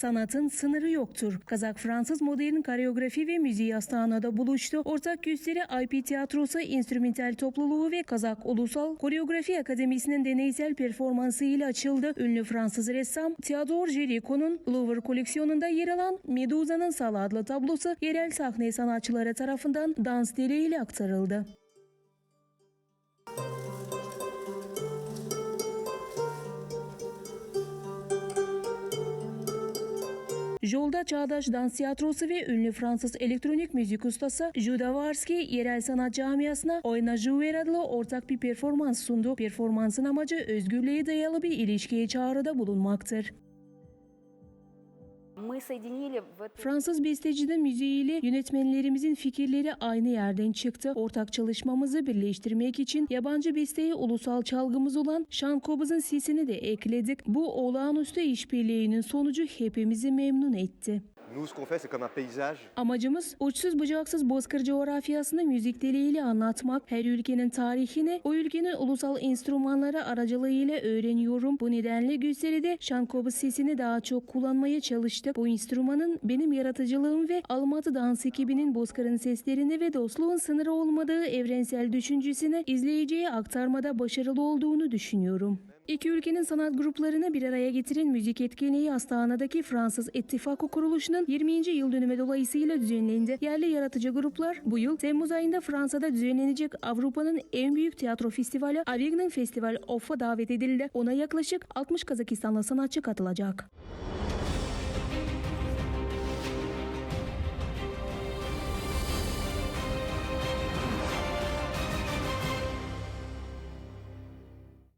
Sanatın sınırı yoktur. Kazak-Fransız modern koreografi ve müziği Astana'da buluştu. Ortak gösteri IP Tiyatrosu Enstrümantal Topluluğu ve Kazak Ulusal Koreografi Akademisi'nin deneysel performansı ile açıldı. Ünlü Fransız ressam Theodore Géricault'un Louvre koleksiyonunda yer alan Medusa'nın Salı adlı tablosu yerel sahne sanatçıları tarafından dans diliyle aktarıldı. Jolda Çağdaş Dans Tiyatrosu ve ünlü Fransız elektronik müzik ustası Juda Varski yerel sanat camiasına Oyna Jouer adlı ortak bir performans sundu. Performansın amacı özgürlüğe dayalı bir ilişkiye çağrıda bulunmaktır. Fransız bestecinin müziğiyle yönetmenlerimizin fikirleri aynı yerden çıktı. Ortak çalışmamızı birleştirmek için yabancı besteye ulusal çalgımız olan Sean Cobbs'ın sesini de ekledik. Bu olağanüstü işbirliğinin sonucu hepimizi memnun etti. Amacımız uçsuz bucaksız bozkır coğrafyasını müzik diliyle anlatmak. Her ülkenin tarihini o ülkenin ulusal enstrümanları aracılığıyla öğreniyorum. Bu nedenle gösteride Şankobus sesini daha çok kullanmaya çalıştık. Bu enstrümanın benim yaratıcılığım ve Almatı Dans ekibinin bozkırın seslerini ve dostluğun sınırı olmadığı evrensel düşüncesini izleyiciye aktarmada başarılı olduğunu düşünüyorum. İki ülkenin sanat gruplarını bir araya getiren müzik etkinliği Astana'daki Fransız İttifakı kuruluşunun 20. yıl dönümü dolayısıyla düzenlendi. Yerli yaratıcı gruplar bu yıl Temmuz ayında Fransa'da düzenlenecek Avrupa'nın en büyük tiyatro festivali Avignon Festival Off'a davet edildi. Ona yaklaşık 60 Kazakistanlı sanatçı katılacak.